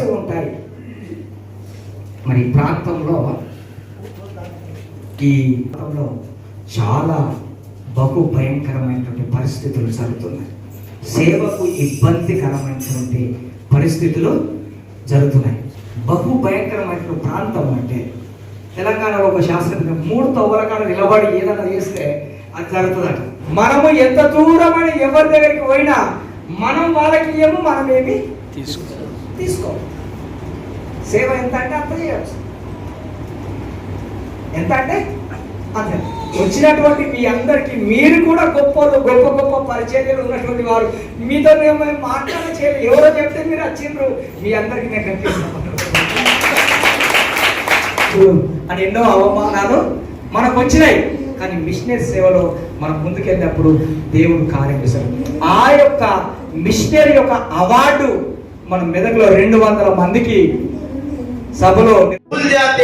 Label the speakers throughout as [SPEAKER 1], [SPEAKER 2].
[SPEAKER 1] చేస్తూ ఉంటాయి. మరి ప్రాంతంలో ఈ ప్రాంతంలో చాలా బహు భయంకరమైనటువంటి పరిస్థితులు జరుగుతున్నాయి. సేవకు ఇబ్బందికరమైనటువంటి పరిస్థితులు జరుగుతున్నాయి. బహు భయంకరమైనటువంటి ప్రాంతం అంటే తెలంగాణలో ఒక శాస్త్రం మూడు తవ్వలకాడ నిలబడి ఏదైనా చేస్తే అది జరుగుతుందట. మనము ఎంత దూరమని ఎవరి దగ్గరికి పోయినా మనం వాళ్ళకి ఏమో మనం ఏమి తీసుకో సేవ ఎంత అంటే అంత చేయవచ్చు ఎంత అంటే అంతే. వచ్చినటువంటి మీ అందరికి మీరు కూడా గొప్ప గొప్ప గొప్ప పరిచర్యలు ఉన్నటువంటి వారు మీతో మేము మాట్లాడ చేయాలి. ఎవరో చెప్తే మీరు వచ్చిండ్రు. మీ అందరికి నేను కనిపిస్తున్నాను అని ఎన్నో అవమానాలు మనకు వచ్చినాయి. కానీ మిషనరీ సేవలో మనం ముందుకెళ్ళినప్పుడు దేవుడు కార్యం ఆ యొక్క మిషనరీ యొక్క అవార్డు మన మెదక్లో రెండు వందల మందికి సభలో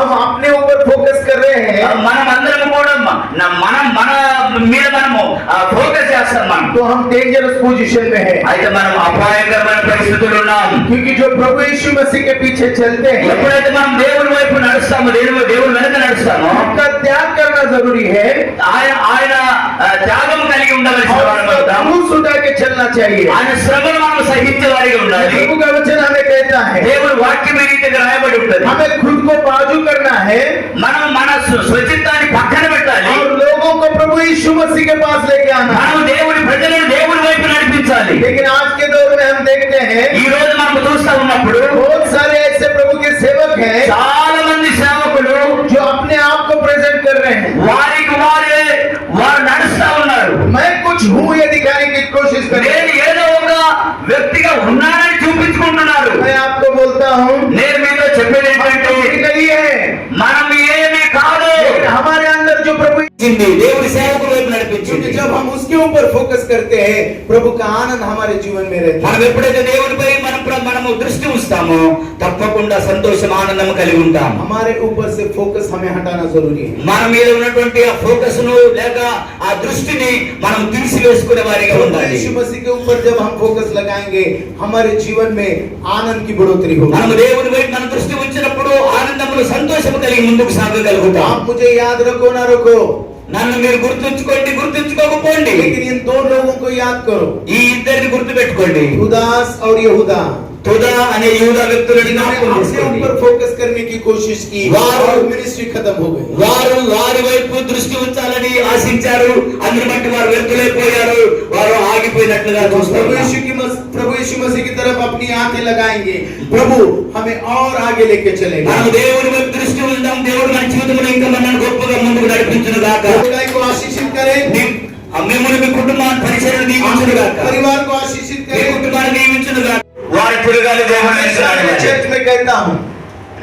[SPEAKER 2] हम अपने ऊपर फोकस कर रहे हैं
[SPEAKER 3] మనం అందరం కూడా మ- నా- మనం మన మీద మనము ఫోకస్ చేస్తాం మనం
[SPEAKER 2] तो हम डेंजरस पोजीशन में हैं
[SPEAKER 3] అయితే మనం అపాయకరమైన పరిస్థితులు ఉన్నాం
[SPEAKER 2] क्योंकि जो प्रभु यीशु मसीह के पीछे चलते हैं
[SPEAKER 3] ఎప్పుడైతే మనం దేవుని వైపు నడుస్తామో దేవుని దేవుని వెనక నడుస్తామో
[SPEAKER 2] उनका त्याग करना जरूरी है
[SPEAKER 3] ఆయన ఆయన ఆ, త్యాగం కలిగి ఉండవలసిన
[SPEAKER 2] और
[SPEAKER 3] వారము
[SPEAKER 2] उसका
[SPEAKER 3] అవుతాం.
[SPEAKER 2] क्रूस उठा के चलना चाहिए
[SPEAKER 3] ఆయన శ్రమను మనం సహించే వారిగా ఉండాలి
[SPEAKER 2] प्रभु का वचन हमें कहता है
[SPEAKER 3] దేవుని వాక్యం ఈ రీతిగా రాయబడి ఉంటుంది
[SPEAKER 2] हमें खुद को बाजू करना है
[SPEAKER 3] మనం మన స్వ- స్వచిత్తాన్ని పక్కన
[SPEAKER 2] मसीह के पास लेके आना
[SPEAKER 3] మనం దేవుని ప్రజలను దేవుని వైపు నడిపించాలి.
[SPEAKER 2] लेकिन आज के दौर में हम देखते हैं
[SPEAKER 3] ఈ రోజు మనం చూస్తా ఉన్నప్పుడు
[SPEAKER 2] बहुत सारे ऐसे प्रभु के सेवक हैं
[SPEAKER 3] చాలా మంది సేవకులు
[SPEAKER 2] जो अपने आप को प्रेजेंट कर रहे हैं
[SPEAKER 3] వారికి వారే వారు నడుస్తా ఉన్నారు.
[SPEAKER 2] मैं कुछ हूँ ये दिखाने की कोशिश कर रहे हैं
[SPEAKER 3] నేను ఏదో ఒక వ్యక్తిగా ఉన్నానని చూపించుకుంటున్నారు. मैं आपको बोलता हूँ నేను మీతో చెప్పేది ఏంటంటే
[SPEAKER 2] हम है
[SPEAKER 3] మనం ఏమీ కాదు.
[SPEAKER 2] लेकिन हमारे अंदर जो प्रभु
[SPEAKER 3] ఇచ్చింది దేవుని సేవకులు
[SPEAKER 2] क्योंकि जब हम उसके ऊपर फोकस करते हैं प्रभु का आनंद हमारे जीवन में रहता
[SPEAKER 3] మనం
[SPEAKER 2] है
[SPEAKER 3] ఎప్పుడైతే దేవునిపై మనం ప్ర- మనము దృష్టి ఉంచుతామో తప్పకుండా సంతోషం ఆనందం కలిగి ఉంటాం
[SPEAKER 2] हमारे ऊपर से फोकस हमें हटाना जरूरी है
[SPEAKER 3] మన మీద ఉన్నటువంటి ఆ ఫోకస్ ను లేక ఆ దృష్టిని మనం తీసివేసుకునే వారిగా
[SPEAKER 2] प्रभु
[SPEAKER 3] ఉండాలి
[SPEAKER 2] यीशु मसीह के ऊपर जब हम फोकस लगाएंगे हमारे जीवन में आनंद की बढ़ोतरी
[SPEAKER 3] మనం
[SPEAKER 2] होगी
[SPEAKER 3] దేవుని వైపు మన దృష్టి ఉంచినప్పుడు ఆనందములు సంతోషము కలిగి ముందుకు సాగగలుగుతాం
[SPEAKER 2] आप मुझे याद रखो ना रखो
[SPEAKER 3] నన్ను మీరు గుర్తుంచుకోండి గుర్తుంచుకోకపోండి
[SPEAKER 2] लेकिन इन दो लोगों को याद करो
[SPEAKER 3] ఈ ఇద్దరిని గుర్తు పెట్టుకోండి
[SPEAKER 2] उदास और यहूदा
[SPEAKER 3] తుదా అనే యూద వ్యక్తులని
[SPEAKER 2] जिन्होंने
[SPEAKER 3] జ్ఞాపకం
[SPEAKER 2] अपने
[SPEAKER 3] చేసుకోండి.
[SPEAKER 2] ऊपर फोकस करने की कोशिश की
[SPEAKER 3] वाह।
[SPEAKER 2] और मिनिस्ट्री खत्म हो गई
[SPEAKER 3] వారు వారి వైపు దృష్టి ఉంచాలని ఆశించారు అందుని బట్టి వారు వ్యక్తులైపోయారు వారు ఆగిపోయినట్లుగా
[SPEAKER 2] प्रभु
[SPEAKER 3] చూస్తారు
[SPEAKER 2] यीशु की मस- प्रभु यीशु मसीह की तरफ अपनी आंखें लगाएंगे प्रभु हमें और आगे लेके चलेगा
[SPEAKER 3] మనం దేవుని వైపు దృష్టి ఉందాం దేవుడు మన జీవితంలో ఇంకా మనల్ని గొప్పగా ముందుకు నడిపించును గాక
[SPEAKER 2] समुदाय को आशीषित करें
[SPEAKER 3] నీ- ఆ మిమ్మల్ని మీ కుటుంబాన్ని పరిచయం దీవించును గాక
[SPEAKER 2] परिवार को आशीषित
[SPEAKER 3] మీ
[SPEAKER 2] करें
[SPEAKER 3] కుటుంబాన్ని దీవించును గాక వారి తిరగాలి
[SPEAKER 2] हमेशा मैं चर्च में कहता हूँ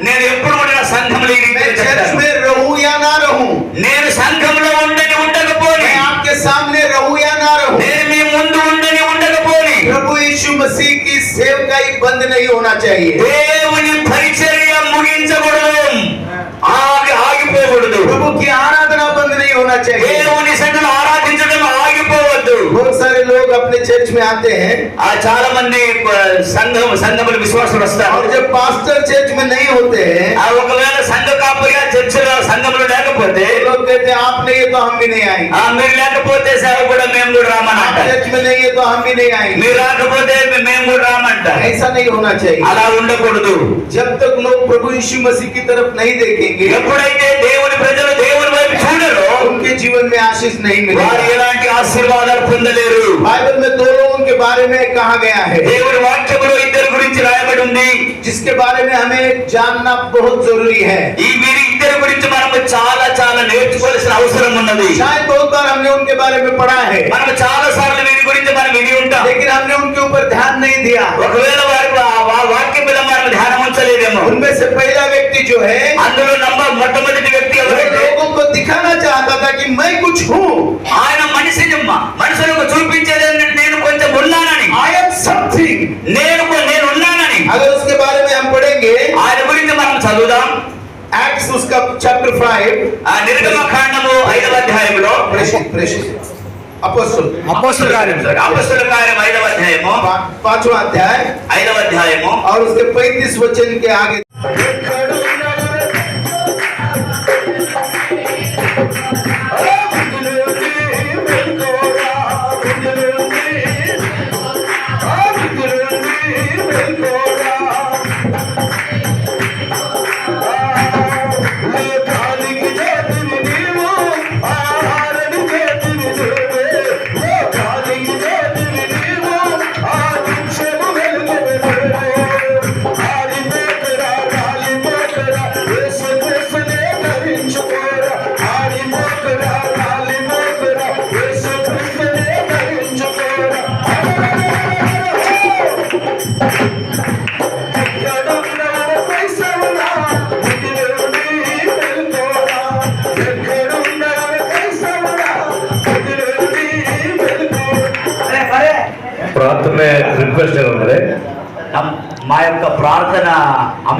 [SPEAKER 3] నేను ఎప్పుడు కూడా నా సంఘంలో ఈ
[SPEAKER 2] मैं
[SPEAKER 3] రీతిగా
[SPEAKER 2] चर्च
[SPEAKER 3] చెప్తాను.
[SPEAKER 2] में रहूं या ना रहूं
[SPEAKER 3] నేను సంఘంలో ఉండని ఉండకపోని
[SPEAKER 2] मैं आपके सामने रहूं या ना रहूं
[SPEAKER 3] నేను మీ ముందు ఉండని ఉండకపోని
[SPEAKER 2] प्रभु यीशु मसीह की सेवकाई बंद नहीं होना चाहिए
[SPEAKER 3] దేవుని పరిచర్య ముగించకూడదు ఆగి ఆగిపోకూడదు
[SPEAKER 2] प्रभु की आराधना बंद नहीं होना चाहिए
[SPEAKER 3] దేవుని సంఘం ఆరాధించడం ఆగిపోవద్దు
[SPEAKER 2] बहुत सारे लोग अपने चर्च में आते हैं
[SPEAKER 3] ఆ చాలా మంది ఆ, సంఘం సంఘములు విశ్వాసులు వస్తారు
[SPEAKER 2] और जब पास्टर चर्च में नहीं होते हैं
[SPEAKER 3] ఆ ఒకవేళ సంఘ కాపుగా చర్చలో సంఘములు లేకపోతే
[SPEAKER 2] तो लोग कहते हैं आप नहीं है तो हम भी नहीं आएंगे
[SPEAKER 3] ఆ మీరు లేకపోతే సేవ కూడా మేము కూడా రామని
[SPEAKER 2] आप
[SPEAKER 3] అంటారు
[SPEAKER 2] चर्च में नहीं है तो हम भी नहीं आएंगे
[SPEAKER 3] మీరు రాకపోతే మేము కూడా రామంటారు
[SPEAKER 2] ऐसा नहीं होना चाहिए
[SPEAKER 3] అలా ఉండకూడదు
[SPEAKER 2] जब तक लोग प्रभु यीशु मसीह की तरफ नहीं देखेंगे
[SPEAKER 3] ఎప్పుడైతే దేవుని ప్రజలు దేవుని వైపు చూడరో
[SPEAKER 2] उनके जीवन में आशीष नहीं
[SPEAKER 3] వారు
[SPEAKER 2] मिलेगा
[SPEAKER 3] ఎలాంటి ఆశీర్వాదాలు పొందలేరు
[SPEAKER 2] बाइबल में दो लोगों के बारे में कहा गया है
[SPEAKER 3] దేవుని వాక్యములో ఇద్దరి గురించి రాయబడి ఉంది
[SPEAKER 2] जिसके बारे में हमें जानना बहुत जरूरी है
[SPEAKER 3] ఈ వీరి ఇద్దరి గురించి మనము చాలా చాలా నేర్చుకోవాల్సిన అవసరం ఉన్నది
[SPEAKER 2] शायद बहुत बार हमने उनके बारे में पढ़ा है
[SPEAKER 3] మనం చాలా సార్లు వీరి గురించి మనం విని ఉంటాం
[SPEAKER 2] लेकिन हमने उनके ऊपर ध्यान नहीं दिया
[SPEAKER 3] ఒకవేళ వారి వా- వా- వాక్యం మీద మనం ధ్యానం ఉంచలేదేమో
[SPEAKER 2] उनमें से पहला व्यक्ति जो है
[SPEAKER 3] అందులో నంబర్ మొట్టమొదటి వ్యక్తి
[SPEAKER 2] वो
[SPEAKER 3] ఎవరంటే
[SPEAKER 2] लोगों को दिखाना चाहता था कि मैं कुछ हूँ
[SPEAKER 3] ఆయన మనిషిని మనుషులకు చూపించేది ఏంటంటే నేను కొంచెం ఉన్నానని
[SPEAKER 2] आई एम समथिंग
[SPEAKER 3] నేను చదువుదాం
[SPEAKER 2] एक्ट्स उसका चैप्टर फाइव
[SPEAKER 3] ఆ నిర్గమకాండము ఐదవ అధ్యాయంలో
[SPEAKER 2] प्रेषित प्रेषित अपोस्टल
[SPEAKER 1] అపోస్తుల కార్యం
[SPEAKER 3] అపస్తుల కార్యం ఐదవ అధ్యాయము
[SPEAKER 2] पा- पांचवा अध्याय
[SPEAKER 3] ఐదవ అధ్యాయము
[SPEAKER 2] और उसके पैंतीस वचन के आगे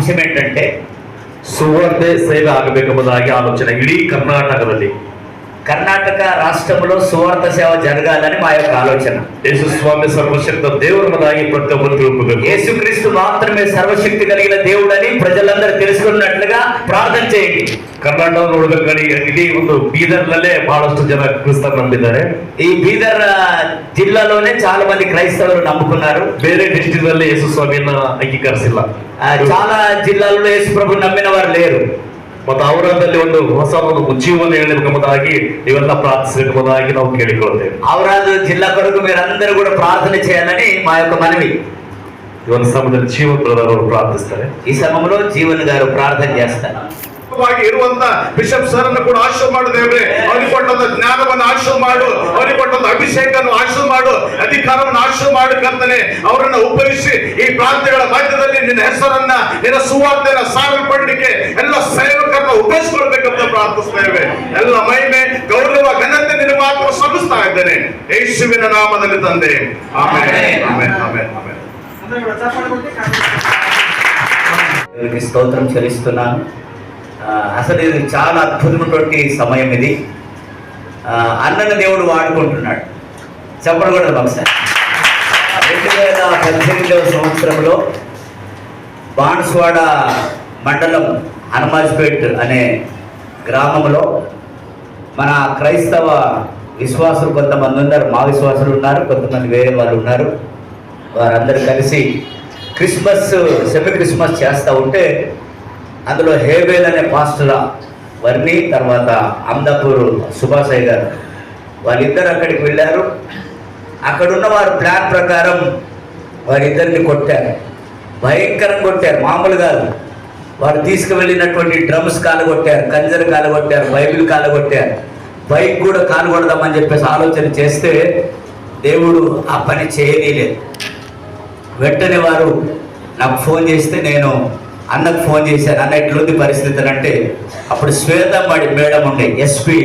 [SPEAKER 3] అంశం ఏంటంటే
[SPEAKER 4] ಸುವಾರ್ತೆ ಸೇವೆ ಆಗಬೇಕೆಂಬುದಾಗಿ ಆಲೋಚನೆ ಇಡೀ ಕರ್ನಾಟಕದಲ್ಲಿ
[SPEAKER 3] కర్ణాటక రాష్ట్రంలో సువార్త సేవ జరగాలని మా యొక్క ఆలోచన
[SPEAKER 4] ಯೇಸು ಸ್ವಾಮಿ ಸರ್ವಶಕ್ತ ದೇವರನ್ನದಾಗಿ ಪ್ರತಿಯೊಬ್ಬರು ತಿಳ್ಕೋಬೇಕು
[SPEAKER 3] యేసుక్రీస్తు మాత్రమే సర్వశక్తి కలిగిన దేవుడని ప్రజలందరూ తెలుసుకున్నట్లుగా ప్రార్థన చేయండి
[SPEAKER 4] ಕರ್ನಾಟಕ ನೋಡ್ಬೇಕಾದ್ರೆ ಇಡೀ ಒಂದು ಬೀದರ್ನಲ್ಲೇ ಬಹಳಷ್ಟು ಜನ ಕ್ರಿಸ್ತರು ನಂಬಿದ್ದಾರೆ
[SPEAKER 3] ఈ బీదర్ ఆ, జిల్లాలోనే చాలా మంది క్రైస్తవులు నమ్ముకున్నారు
[SPEAKER 4] ಬೇರೆ ಡಿಸ್ಟ್ರಿಕ್ಟ್ ನಲ್ಲಿ ಯೇಸು ಸ್ವಾಮಿಯನ್ನ ಅಂಗೀಕರಿಸಿಲ್ಲ
[SPEAKER 3] ఆ, చాలా జిల్లాల్లో యేసు ప్రభు నమ్మిన వారు లేరు
[SPEAKER 4] ಮತ್ತು ಅವರಲ್ಲಿ ಒಂದು ಹೊಸ ಒಂದು ಉಜ್ಜೀವನ ಹೇಳಬೇಕೆಂಬುದಾಗಿ ನೀವೆಲ್ಲ ಪ್ರಾರ್ಥಿಸಬೇಕೆಂಬುದಾಗಿ ನಾವು ಕೇಳಿಕೊಳ್ಳುತ್ತೇವೆ
[SPEAKER 3] ఔరాదు జిల్లా కొరకు మీరందరూ కూడా ప్రార్థన చేయాలని మా యొక్క మనవి
[SPEAKER 4] ಈ ಒಂದು ಸಮಯದಲ್ಲಿ ಜೀವನ್ ಬ್ರದರ್ ಅವರು ಪ್ರಾರ್ಥಿಸ್ತಾರೆ
[SPEAKER 3] ఈ సమయంలో జీవన్ గారు ప్రార్థన చేస్తారు
[SPEAKER 4] ಪೂರ್ವಕವಾಗಿ ಇರುವಂತ ಬಿಷಪ್ ಸರ್ ಅನ್ನು ಕೂಡ ಆಶ್ರಯ ಮಾಡು ದೇವ್ರೆ ಅವರಿಗೆ ಕೊಟ್ಟಂತ ಜ್ಞಾನವನ್ನು ಆಶ್ರಯ ಮಾಡು ಅವರಿಗೆ ಕೊಟ್ಟಂತ ಅಭಿಷೇಕವನ್ನು ಆಶ್ರಯ ಮಾಡು ಅಧಿಕಾರವನ್ನು ಆಶ್ರಯ ಮಾಡು ಕರ್ತನೆ ಅವರನ್ನ ಉಪರಿಸಿ ಈ ಪ್ರಾಂತ್ಯಗಳ ಮಧ್ಯದಲ್ಲಿ ನಿನ್ನ ಹೆಸರನ್ನ ನಿನ್ನ ಸುವಾರ್ತೆಯನ್ನ ಸಾರಲ್ಪಡಲಿಕ್ಕೆ ಎಲ್ಲ ಸೇವಕರನ್ನ ಉಪಯೋಗಿಸ್ಕೊಳ್ಬೇಕಂತ ಪ್ರಾರ್ಥಿಸ್ತೇವೆ ಎಲ್ಲ ಮಹಿಮೆ ಗೌರವ ಘನತೆ ನಿನ್ನ ಮಾತ್ರ ಸಲ್ಲಿಸ್ತಾ ಇದ್ದೇನೆ ಯೇಸುವಿನ ನಾಮದಲ್ಲಿ ತಂದೆ ಆಮೇಲೆ ಆಮೇಲೆ ಆಮೇಲೆ ಆಮೇಲೆ
[SPEAKER 3] దేవునికి స్తోత్రం చెల్లిస్తున్నాను ఆ, అసలు ఇది చాలా అద్భుతమైనటువంటి సమయం ఇది. ఆ, దేవుడు వాడుకుంటున్నాడు. చెప్పడం కూడా ఒకసారి రెండు వేల పద్దెనిమిదవ సంవత్సరంలో బాన్స్వాడ మండలం హనుమాజ్పేట్ అనే గ్రామంలో మన క్రైస్తవ విశ్వాసులు కొంతమంది ఉన్నారు మా విశ్వాసులు ఉన్నారు కొంతమంది వేరే వాళ్ళు ఉన్నారు. వారందరూ కలిసి క్రిస్మస్ సెమీ క్రిస్మస్ చేస్తూ ఉంటే అందులో హేబేల్ అనే పాస్టర్ వర్ణి తర్వాత అమ్దపూర్ సుభాషయ్య గారు. వాళ్ళిద్దరు అక్కడికి వెళ్ళారు. అక్కడున్న వారి ప్లాన్ ప్రకారం వారిద్దరిని కొట్టారు. భయంకరంగా కొట్టారు. మామూలు కాదు. వారు తీసుకువెళ్ళినటువంటి డ్రమ్స్ కాలగొట్టారు కంజర్ కాలగొట్టారు బైబిల్ కాలగొట్టారు. బైక్ కూడా కాలుగొడదామని చెప్పేసి ఆలోచన చేస్తే దేవుడు ఆ పని చేయనీయలేదు వెంటనే వారు నాకు ఫోన్ చేస్తే నేను అన్నకు ఫోన్ చేశాను అన్న ఇట్లుంది పరిస్థితి అని అంటే అప్పుడు శ్వేత మడి మేడం ఉండే ఎస్పి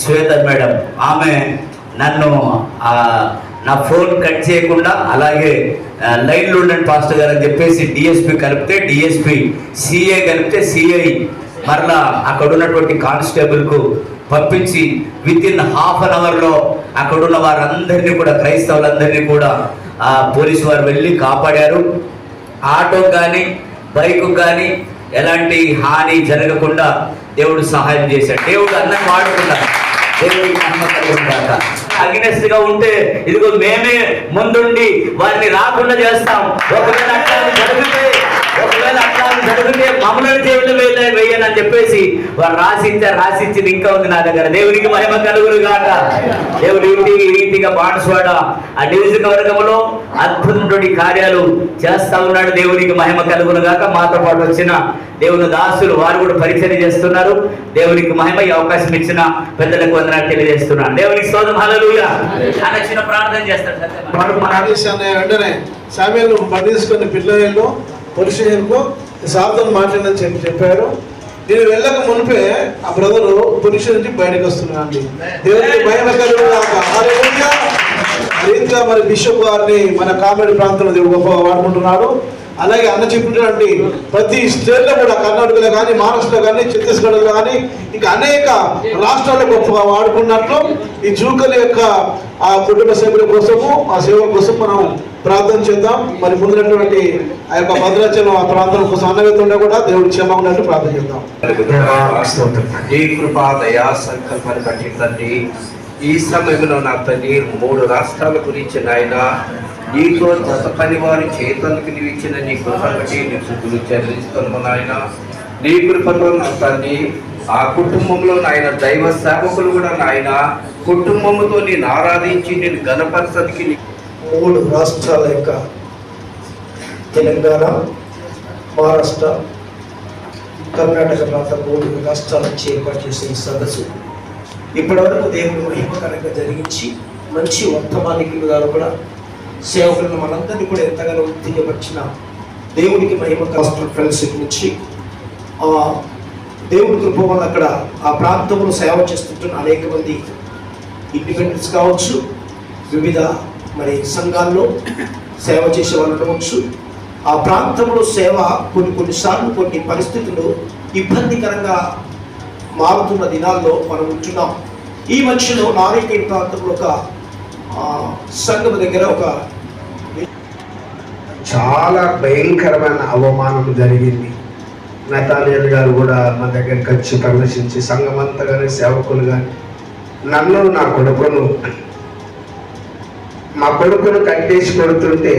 [SPEAKER 3] శ్వేత మేడం. ఆమె నన్ను నా ఫోన్ కట్ చేయకుండా అలాగే లైన్లో ఉండండి పాస్టర్ గారు అని చెప్పేసి డిఎస్పి కలిపితే డిఎస్పి సిఏ కలిపితే సిఐ. మరలా అక్కడ ఉన్నటువంటి కానిస్టేబుల్కు పంపించి విత్ ఇన్ హాఫ్ అన్ అవర్లో అక్కడ ఉన్న వారందరినీ కూడా క్రైస్తవులందరినీ కూడా పోలీసు వారు వెళ్ళి కాపాడారు. ఆటో కానీ బైకు కానీ ఎలాంటి హాని జరగకుండా దేవుడు సహాయం చేశాడు. దేవుడు అన్నం వాడకుండా దేవుడికి నమ్మకం అగ్నెస్ట్గా ఉంటే ఇదిగో మేమే ముందుండి వారిని రాకుండా చేస్తాం. ఒకవేళ అట్లా జరిగితే ఒకవేళ జరిగితే మమ్మల్ని దేవుడు వేయ వేయనని చెప్పేసి వారు రాసిచ్చారు రాసిచ్చింది ఇంకా ఉంది నా దగ్గర. దేవునికి మహిమ కలుగురు గాక. దేవుడు ఈ రీతి- ఈ రీతిగా బాణస్వాడ ఆ నియోజకవర్గంలో అద్భుతమైనటువంటి కార్యాలు చేస్తా ఉన్నాడు. దేవునికి మహిమ కలుగును గాక. మాతో పాటు వచ్చిన దేవుని దాసులు వారు కూడా పరిచయం చేస్తున్నారు. దేవునికి మహిమ ఈ అవకాశం ఇచ్చిన పెద్దలకు వందనాలు తెలియజేస్తున్నాను. దేవునికి స్తోత్రం. హల్లెలూయా. అన్న చిన్న ప్రార్థన చేస్తాడు.
[SPEAKER 5] వాడు మన ఆదేశాన్ని వెంటనే సామ్యాలు బంధించుకుని పిల్లలు పురుషులకు శాబ్దం మాట్లాడని చెప్పి చెప్పారు. నేను వెళ్ళక మునిపే ఆ బ్రదరు పురుషుల నుంచి బయటకు వస్తున్నాడు దేవునికి భయం మరి బిషప్ గారిని మన కామెడీ ప్రాంతంలో దేవుడు గొప్పగా వాడుకుంటున్నాడు. అలాగే అన్న చెప్పినటువంటి ప్రతి స్టేట్లో కూడా కర్ణాటకలో కానీ మహారాష్ట్రలో కానీ ఛత్తీస్గఢ్లో కానీ ఇంకా అనేక రాష్ట్రాల్లో గొప్పగా వాడుకున్నట్లు ఈ జూకల యొక్క ఆ కుటుంబ సభ్యుల కోసము ఆ సేవ కోసం మనం ప్రార్థన చేద్దాం. మరి ముందున్నటువంటి ఆ యొక్క భద్రాచలం ఆ ప్రాంతం కోసం అన్నవేతుండే కూడా దేవుడు క్షేమంగా ఉన్నట్టు ప్రార్థన చేద్దాం.
[SPEAKER 6] ఈ కృపా దయా సంకల్పాన్ని బట్టి తండ్రి ఈ సమయంలో నా తండ్రి మూడు రాష్ట్రాల గురించి నాయన నీతో జత పని వారి చేతులకు నీవు నీ కృప బట్టి నీ శుద్ధులు చెల్లిస్తున్నాము నాయన. నీ కృపలో నా తండ్రి ఆ కుటుంబంలో నాయన దైవ సేవకులు కూడా నాయన. కుటుంబముతో నేను ఆరాధించి నేను గణపరచడానికి
[SPEAKER 5] మూడు రాష్ట్రాల యొక్క తెలంగాణ మహారాష్ట్ర కర్ణాటక ప్రాంత మూడు రాష్ట్రాల నుంచి ఏర్పాటు చేసిన ఈ సదస్సు. ఇప్పటివరకు దేవుడు మహిమకరంగా జరిగించి మంచి వర్తమానికులుగా కూడా సేవకులను మనందరినీ కూడా ఎంతగానో ఉత్తీయపరిచిన దేవుడికి మహిమ హాస్టల్ ఫ్రెండ్షిప్ నుంచి దేవుడి కృప వల్ల అక్కడ ఆ ప్రాంతంలో సేవ చేస్తుంటున్న అనేక మంది ఇండిపెండెన్స్ కావచ్చు వివిధ మరి సంఘాల్లో సేవ చేసే వాళ్ళు ఉండవచ్చు ఆ ప్రాంతంలో సేవ కొన్ని కొన్నిసార్లు కొన్ని పరిస్థితులు ఇబ్బందికరంగా మారుతున్న దినాల్లో మనం ఉంటున్నాం. ఈ మధ్యలో నారాయణ ప్రాంతంలో ఒక సంఘం దగ్గర ఒక
[SPEAKER 7] చాలా భయంకరమైన అవమానం జరిగింది. నతాలియల్ గారు కూడా మా దగ్గరికి వచ్చి ప్రదర్శించి సంఘం అంతా కానీ సేవకులు కానీ నన్ను నా కొడుకును మా కొడుకును కట్టేసి కొడుతుంటే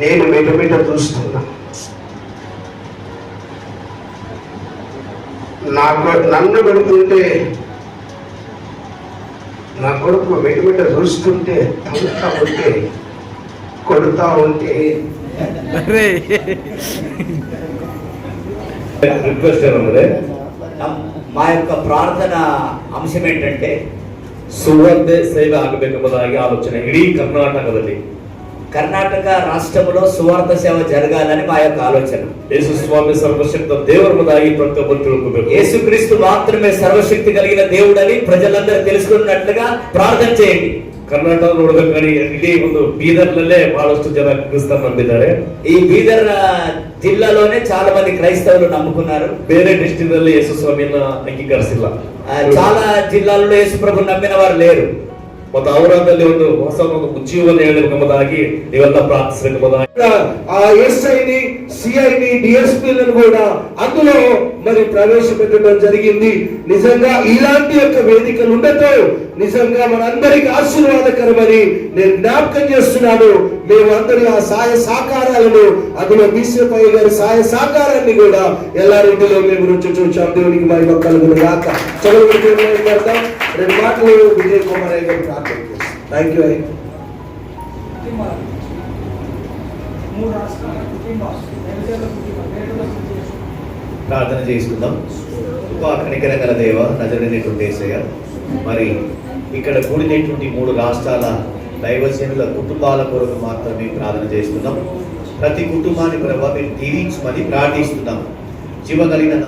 [SPEAKER 7] నేను మిటమిట చూస్తున్నా. నాకు నన్ను పెడుతుంటే నా కొడుకు మిటమిట చూస్తుంటే తమ్ముతా ఉంటే కొడుతా ఉంటే
[SPEAKER 4] ರಿಕ್ವೆಸ್ಟ್ ಏನಂದ್ರೆ
[SPEAKER 3] మా యొక్క ప్రార్థన అంశం ఏంటంటే
[SPEAKER 4] ಸುವರ್ಣ ಸೇವೆ ಆಗಬೇಕೆಂಬುದಾಗಿ ಆಲೋಚನೆ ಇಡೀ ಕರ್ನಾಟಕದಲ್ಲಿ
[SPEAKER 3] కర్ణాటక రాష్ట్రంలో సువార్త సేవ జరగాలని మా యొక్క ఆలోచన
[SPEAKER 4] ಯೇಸು ಸ್ವಾಮಿ ಸರ್ವಶಕ್ತ ದೇವರದಾಗಿ ಪ್ರತಿಯೊಬ್ಬರು ತಿಳ್ಕೋಬೇಕು
[SPEAKER 3] యేసుక్రీస్తు మాత్రమే సర్వశక్తి కలిగిన దేవుడని ప్రజలందరూ తెలుసుకున్నట్లుగా ప్రార్థన చేయండి
[SPEAKER 4] ಕರ್ನಾಟಕ ನೋಡ್ಬೇಕಾದ್ರೆ ಇಡೀ ಒಂದು ಬೀದರ್ನಲ್ಲೇ ಬಹಳಷ್ಟು ಜನ ಕ್ರಿಸ್ತನ್ ನಂಬಿದ್ದಾರೆ
[SPEAKER 3] ఈ బీదర్ ఆ, జిల్లాలోనే చాలా మంది క్రైస్తవులు నమ్ముకున్నారు
[SPEAKER 4] ಬೇರೆ ಡಿಸ್ಟ್ರಿಕ್ಟ್ ನಲ್ಲಿ ಯೇಸು ಸ್ವಾಮಿಯನ್ನ ಅಂಗೀಕರಿಸಿಲ್ಲ
[SPEAKER 3] ఆ, చాలా జిల్లాల్లో యేసు ప్రభు నమ్మిన వారు లేరు
[SPEAKER 4] ಮತ್ತು ಅವರಲ್ಲಿ ಒಂದು ಹೊಸ ಒಂದು ಉಜ್ಜೀವನ ಹೇಳಬೇಕೆಂಬುದಾಗಿ ನೀವೆಲ್ಲ ಪ್ರಾರ್ಥಿಸಬೇಕೆಂಬುದಾಗಿ
[SPEAKER 8] ఆ ఎస్ఐని సిఐని డిఎస్పీలను కూడా అందులో మరి ప్రవేశపెట్టడం జరిగింది నిజంగా ఇలాంటి యొక్క వేదికలు ఉండటం నిజంగా మనందరికి ఆశీర్వాదకరమని నేను జ్ఞాపకం చేస్తున్నాను. మేమందరి ఆ సహాయ సహకారాలను అదిలో బీసీపై గారి సహాయ సహకారాన్ని కూడా ఎల్లారెడ్డిలో మేము రుచి చూచాం. దేవునికి మరి కలుగును గాక చదువు రెండు మాటలు విజయ్ కుమార్ అయ్య గారు ప్రార్థన చేస్తాం. థ్యాంక్ యూ అయ్య.
[SPEAKER 9] ప్రార్థన చేసుకుందాం. గొప్ప గల దేవ నజరైనటువంటి ఏసయ్య మరి ఇక్కడ కూడినటువంటి మూడు రాష్ట్రాల దైవజనుల కుటుంబాల కొరకు మాత్రమే ప్రార్థన చేస్తున్నాం. ప్రతి కుటుంబాన్ని ప్రభావం దీవించమని ప్రార్థిస్తున్నాం. జీవగలిగిన